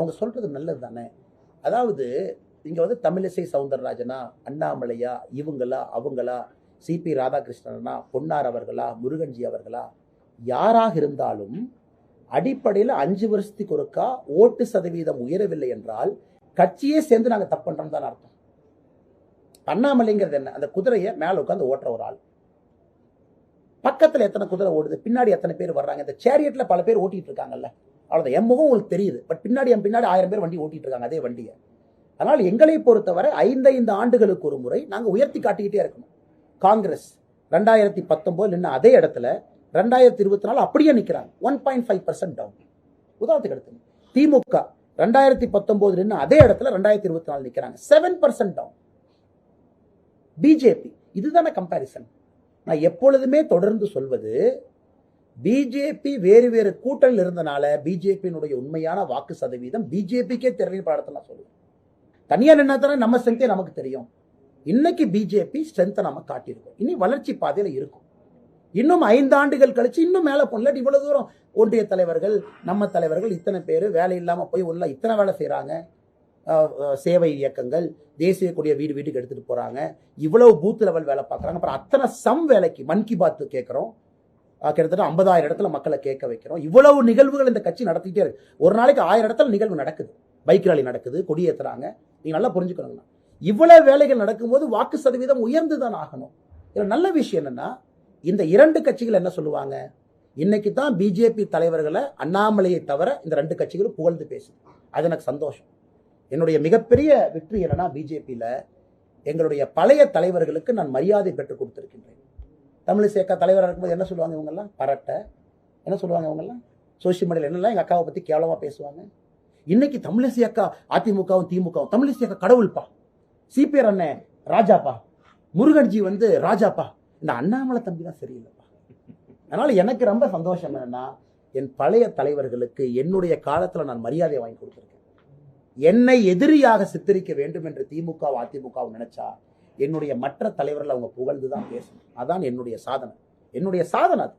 அவங்க சொல்றது நல்லது தானே? அதாவது இங்க வந்து தமிழிசை சவுந்தரராஜனா அண்ணாமலையா இவங்களா அவங்களா சிபி ராதாகிருஷ்ணனா பொன்னார் அவர்களா முருகன்ஜி அவர்களா? யாராக இருந்தாலும் அடிப்படையில் அஞ்சு வருஷத்துக்கு ஒருக்கா ஓட்டு சதவீதம் உயரவில்லை என்றால் கட்சியே சேர்ந்து நாங்க தப்பு பண்றோம் தான் அர்த்தம். அண்ணாமலைங்கிறது என்ன? அந்த குதிரையை மேல உட்காந்து ஓட்டுற ஒரு ஆள். பக்கத்துல எத்தனை குதிரை ஓடுது? பின்னாடி எத்தனை பேர் வர்றாங்க? இந்த சேரியட்ல பல பேர் ஓட்டிட்டு இருக்காங்கல்ல. அவ்வளோதான் என் முகம் உங்களுக்கு தெரியுது. பட் பின்னாடி என் பின்னாடி ஆயிரம் பேர் வண்டி ஓட்டிட்டு இருக்காங்க அதே வண்டியை. அதனால் எங்களை பொறுத்தவரை ஐந்தைந்து ஆண்டுகளுக்கு ஒரு முறை நாங்கள் உயர்த்தி காட்டிக்கிட்டே இருக்கணும். காங்கிரஸ் ரெண்டாயிரத்தி பத்தொம்போது நின்று அதே இடத்துல ரெண்டாயிரத்தி இருபத்தி நாலு அப்படியே நிற்கிறாங்க one point five percent down உதாரணத்துக்கு எடுத்துங்க. திமுக ரெண்டாயிரத்தி பத்தொம்போது நின்று அதே இடத்துல ரெண்டாயிரத்தி இருபத்தி நாலு நிற்கிறாங்க செவன் பர்சன்ட் டவுன் பிஜேபி இதுதானே கம்பாரிசன் நான் எப்பொழுதுமே தொடர்ந்து சொல்வது பிஜேபி வேறு வேறு கூட்டணியில் இருந்தனால பிஜேபியினுடைய உண்மையான வாக்கு சதவீதம் பிஜேபிக்கே தெரியல படத்தை நான் சொல்லுவேன். தனியார் என்ன தானே நம்ம ஸ்ட்ரென்த்தே நமக்கு தெரியும். இன்னைக்கு பிஜேபி ஸ்ட்ரென்த்தை நம்ம காட்டியிருக்கோம். இனி வளர்ச்சி பாதையில் இருக்கும். இன்னும் ஐந்து ஆண்டுகள் கழிச்சு இன்னும் மேலே போனல இவ்வளவு தூரம் ஒன்றிய தலைவர்கள் நம்ம தலைவர்கள் இத்தனை பேர் வேலை இல்லாமல் போய் உள்ள இத்தனை வேலை செய்கிறாங்க சேவை இயக்கங்கள் தேசிய கொடியை வீடு வீட்டுக்கு எடுத்துகிட்டு போகிறாங்க இவ்வளவு பூத் லெவல் வேலை பார்க்குறாங்க. அப்புறம் அத்தனை சம் வேலைக்கு மன் கி பாத் கேட்குறோம். கிட்டத்தட்ட ஐம்பதாயிரம் இடத்துல மக்களை கேட்க வைக்கிறோம். இவ்வளவு நிகழ்வுகள் இந்த கட்சி நடத்திட்டே இருக்கு. ஒரு நாளைக்கு ஆயிரம் இடத்துல நிகழ்வு நடக்குது. பைக் ராலி நடக்குது கொடியேற்றுறாங்க நீங்கள் நீங்க நல்லா புரிஞ்சுக்கணுங்கண்ணா. இவ்வளவு வேலைகள் நடக்கும்போது வாக்கு சதவீதம் உயர்ந்து தான் ஆகணும். இதில் நல்ல விஷயம் என்னன்னா இந்த இரண்டு கட்சிகள் என்ன சொல்லுவாங்க? இன்னைக்கு தான் பிஜேபி தலைவர்களை அண்ணாமலையை தவிர இந்த ரெண்டு கட்சிகளும் புகழ்ந்து பேசுது. அது எனக்கு சந்தோஷம். என்னுடைய மிகப்பெரிய வெற்றி என்னன்னா பிஜேபியில் எங்களுடைய பழைய தலைவர்களுக்கு நான் மரியாதை பெற்றுக் கொடுத்திருக்கின்றேன். தமிழிசை அக்கா தலைவராக இருக்கும்போது என்ன சொல்லுவாங்க இவங்கெல்லாம்? பரட்டை. என்ன சொல்லுவாங்க இவங்கெல்லாம்? சோசியல் மீடியாவில் என்னெல்லாம் எங்கள் அக்காவை பற்றி கேவலமாக பேசுவாங்க? இன்னைக்கு தமிழிசை அக்கா அதிமுகவும் திமுகவும் தமிழிசை அக்கா கடவுள்பா. சிபிஆர் அண்ணன் ராஜாப்பா. முருகன்ஜி வந்து ராஜாப்பா. இந்த அண்ணாமலை தம்பி தான் சரியில்லைப்பா. அதனால் எனக்கு ரொம்ப சந்தோஷம் என்னென்னா என் பழைய தலைவர்களுக்கு என்னுடைய காலத்தில் நான் மரியாதை வாங்கி கொடுத்துருக்கேன். என்னை எதிரியாக சித்தரிக்க வேண்டும் என்று திமுக அதிமுகவும் நினைச்சா என்னுடைய மற்ற தலைவர்கள் அவங்க புகழ்ந்து தான் பேசணும். அதான் என்னுடைய சாதனை. என்னுடைய சாதனை அது.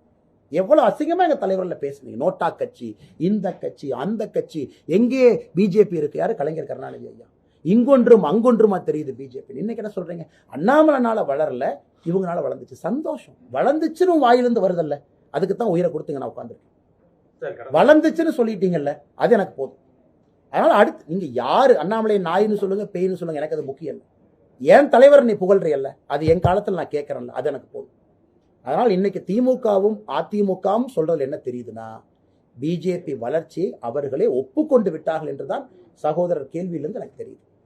எவ்வளவு அசிங்கமா எங்க தலைவர்கள பேசுனீங்க? நோட்டா கட்சி இந்த கட்சி அந்த கட்சி. எங்கே பிஜேபி இருக்கு? யாரு? கலைஞர் கருணாநிதி ஐயா. இங்கொன்றும் அங்கொன்றுமா தெரியுது பிஜேபி. இன்னைக்கு என்ன சொல்றீங்க? அண்ணாமலைனால வளரல இவங்கனால வளர்ந்துச்சு. சந்தோஷம். வளர்ந்துச்சுன்னு வாயிலிருந்து வருதல்ல. அதுக்கு தான் உயிரை கொடுத்துங்க நான் உட்காந்துருக்கேன் வளர்ந்துச்சுன்னு சொல்லிட்டீங்கல்ல அது எனக்கு போதும். அதனால அடுத்து நீங்க யாரு? அண்ணாமலை நாயின்னு சொல்லுங்க பேய்னு சொல்லுங்க எனக்கு அது முக்கியம் இல்லை. என் தலைவர் நீ புகழ்றியல்ல. அது என் காலத்தில் நான் கேட்கறேன்ல அது எனக்கு போதும். அதனால் இன்னைக்கு திமுகவும் அதிமுகவும் சொல்றது என்ன தெரியுதுன்னா பிஜேபி வளர்ச்சி அவர்களே ஒப்புக்கொண்டு விட்டார்கள் என்றுதான் சகோதரர் கேள்வியிலிருந்து எனக்கு தெரியுது.